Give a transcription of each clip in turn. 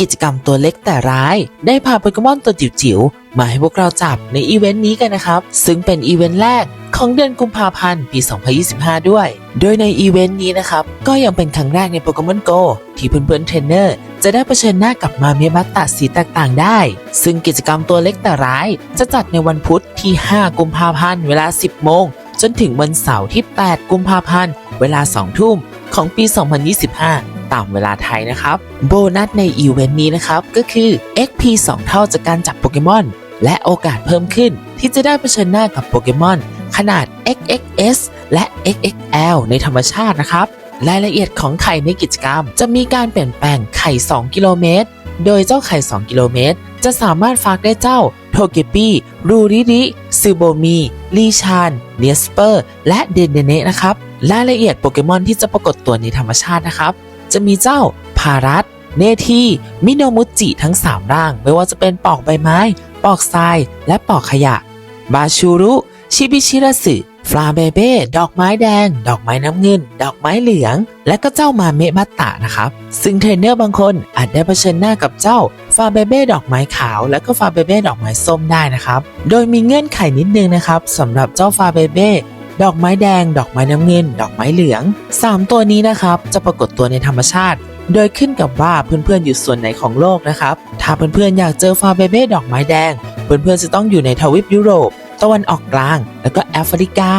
กิจกรรมตัวเล็กแต่ร้าย ได้พาโปเกมอนตัวจิ๋วๆ มาให้พวกเราจับในอีเวนต์นี้กันนะครับ ซึ่งเป็นอีเวนต์แรกของเดือนกุมภาพันธ์ปี 2025 ด้วย โดยในอีเวนต์นี้นะครับ ก็ยังเป็นครั้งแรกในโปเกมอนโกที่เพื่อนๆเทรนเนอร์จะได้เผชิญหน้ากับมาเมบัตตะสีแตกต่างได้ ซึ่งกิจกรรมตัวเล็กแต่ร้าย จะจัดในวันพุธที่ 5 กุมภาพันธ์เวลา 10 โมง จนถึงวันเสาร์ที่ 8 กุมภาพันธ์เวลา 2 ทุ่มของปี 2025 ตามเวลาไทยนะครับ โบนัสในอีเวนต์นี้นะครับ ก็คือ XP 2 เท่าจากการจับโปเกมอน และโอกาสเพิ่มขึ้นที่จะได้เผชิญหน้ากับโปเกมอน ขนาด XXS และ XXL ในธรรมชาตินะครับ รายละเอียดของไข่ในกิจกรรม จะมีการเปลี่ยนแปลงไข่ 2 กิโลเมตร โดยเจ้าไข่ 2 กิโลเมตร จะสามารถฝากได้เจ้าโทเกปี้รูริริซูโบมีลีชานเนียสเปอร์ และเดนเดเนะนะครับ รายละเอียดโปเกมอนที่จะปรากฏตัวในธรรมชาตินะครับ จะมีเจ้าพารัสเนทีมิโนมุจิทั้ง 3 ร่าง ไม่ว่าจะเป็นปอกใบไม้ ปอกทราย และปอกขยะ บาชูรุ ชิบิชิราสึฟลาเบเบ้ ดอกไม้แดง ดอกไม้น้ำเงิน ดอกไม้เหลือง และก็เจ้ามาเมะบัตตะนะครับ ซึ่งเทรนเนอร์บางคนอาจได้เผชิญหน้ากับเจ้าฟาเบเบ้ ดอกไม้ขาว และก็ฟาเบเบ้ ดอกไม้ส้มได้นะครับ โดยมีเงื่อนไขนิดนึงนะครับสำหรับเจ้าฟาเบเบ้ ดอกไม้แดง ดอกไม้น้ำเงิน ดอกไม้เหลือง 3 ตัวนี้นะครับ จะปรากฏตัวในธรรมชาติ โดยขึ้นกับว่าเพื่อนๆอยู่ส่วนไหนของโลกนะครับ ถ้าเพื่อนๆอยากเจอฟาเบเบ้ดอกไม้แดง เพื่อนๆจะต้องอยู่ในทวีปยุโรป ตะวันออกกลาง แล้วก็แอฟริกา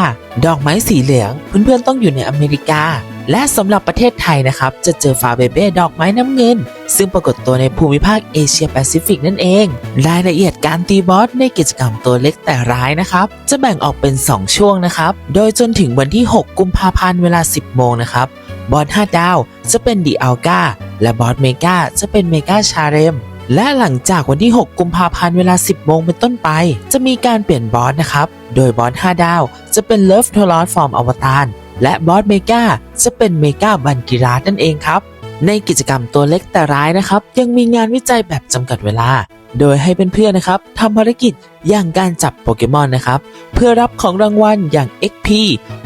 ดอกไม้สีเหลือง เพื่อนๆต้องอยู่ในอเมริกา และสำหรับประเทศไทยนะครับ จะเจอฟาเบเบ้ดอกไม้น้ำเงิน ซึ่งปรากฏตัวในภูมิภาคเอเชียแปซิฟิกนั่นเอง รายละเอียดการตีบอสในกิจกรรมตัวเล็กแต่ร้ายนะครับ จะแบ่งออกเป็น 2 ช่วงนะครับ โดยจนถึงวันที่ 6 กุมภาพันธ์เวลา 10 โมงนะครับ บอส5ดาวจะเป็นดีอัลกาและบอสเมกาจะเป็นเมกาชาเรมและหลังจากวันที่ 6 กุมภาพันธ์เวลา 10 โมงเป็นต้นไป จะมีการเปลี่ยนบอสนะครับ โดยบอส 5 ดาว จะเป็นเลิฟโทลอสฟอร์มอวตาร และบอสเมกาจะเป็นเมกาบันกิราสนั่นเองครับ ในกิจกรรมตัวเล็กแต่ร้ายนะครับ ยังมีงานวิจัยแบบจำกัดเวลา โดยให้เพื่อนๆนะครับทำภารกิจอย่างการจับโปเกมอนนะครับ เพื่อรับของรางวัลอย่าง XP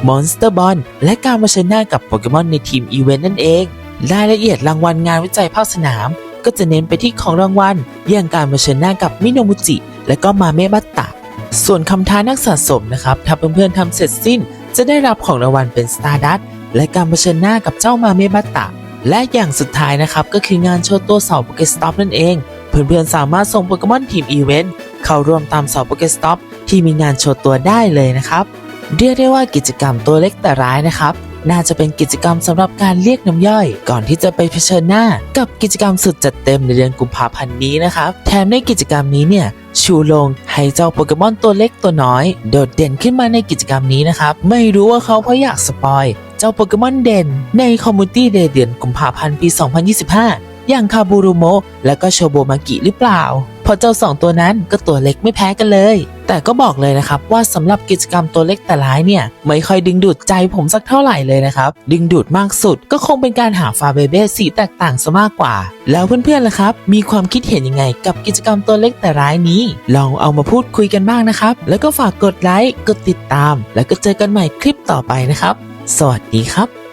Monster Ball และการมาชนะกับโปเกมอนในทีมอีเวนต์นั่นเองรายละเอียดรางวัลงานวิจัยภาคสนาม ก็จะเน้นไปที่ของรางวัลอย่างการมาชนะกับมิโนมุจิ และก็มาเมบัตตะส่วนคำท้านักสะสมนะครับถ้าเพื่อนๆทำเสร็จสิ้น จะได้รับของรางวัลเป็นสตาร์ดัตและการเผชิญหน้ากับเจ้ามาเมบัตตะ และอย่างสุดท้ายนะครับ ก็คืองานโชว์ตัวเสาโปเกสต็อปนั่นเอง เพื่อนๆสามารถส่งโปเกมอนทีมอีเวนต์เข้าร่วมตามเสาโปเกสต็อปที่มีงานโชว์ตัวได้เลยนะครับ เรียกได้ว่ากิจกรรมตัวเล็กแต่ร้ายนะครับ น่าจะเป็นกิจกรรมสำหรับการเรียกน้ำย่อย ก่อนที่จะไปเผชิญหน้า กับกิจกรรมสุดจัดเต็มในเดือนกุมภาพันธ์นี้นะครับแถมในกิจกรรมนี้เนี่ยชูลงให้เจ้าโปเกมอนตัวเล็กตัวน้อย โดดเด่นขึ้นมาในกิจกรรมนี้นะครับ ไม่รู้ว่าเขาเพราะอยากสปอย เจ้าโปเกมอนเด่นในคอมมูนิตี้เดย์เดือนกุมภาพันธ์ปี 2025 อย่างคาบูรุโมะและก็โชโบมากิหรือเปล่าพราะเจ้าสองตัวนั้นก็ตัวเล็กไม่แพ้กันเลย แต่ก็บอกเลยนะครับว่าสำหรับกิจกรรมตัวเล็กแต่ร้ายเนี่ย ไม่ค่อยดึงดูดใจผมสักเท่าไหร่เลยนะครับ ดึงดูดมากสุดก็คงเป็นการหาฟาเบเบ้สีแตกต่างซะมากกว่า แล้วเพื่อนๆล่ะครับ มีความคิดเห็นยังไงกับกิจกรรมตัวเล็กแต่ร้ายนี้ ลองเอามาพูดคุยกันบ้างนะครับ แล้วก็ฝากกดไลค์กดติดตาม แล้วก็เจอกันใหม่คลิปต่อไปนะครับ สวัสดีครับ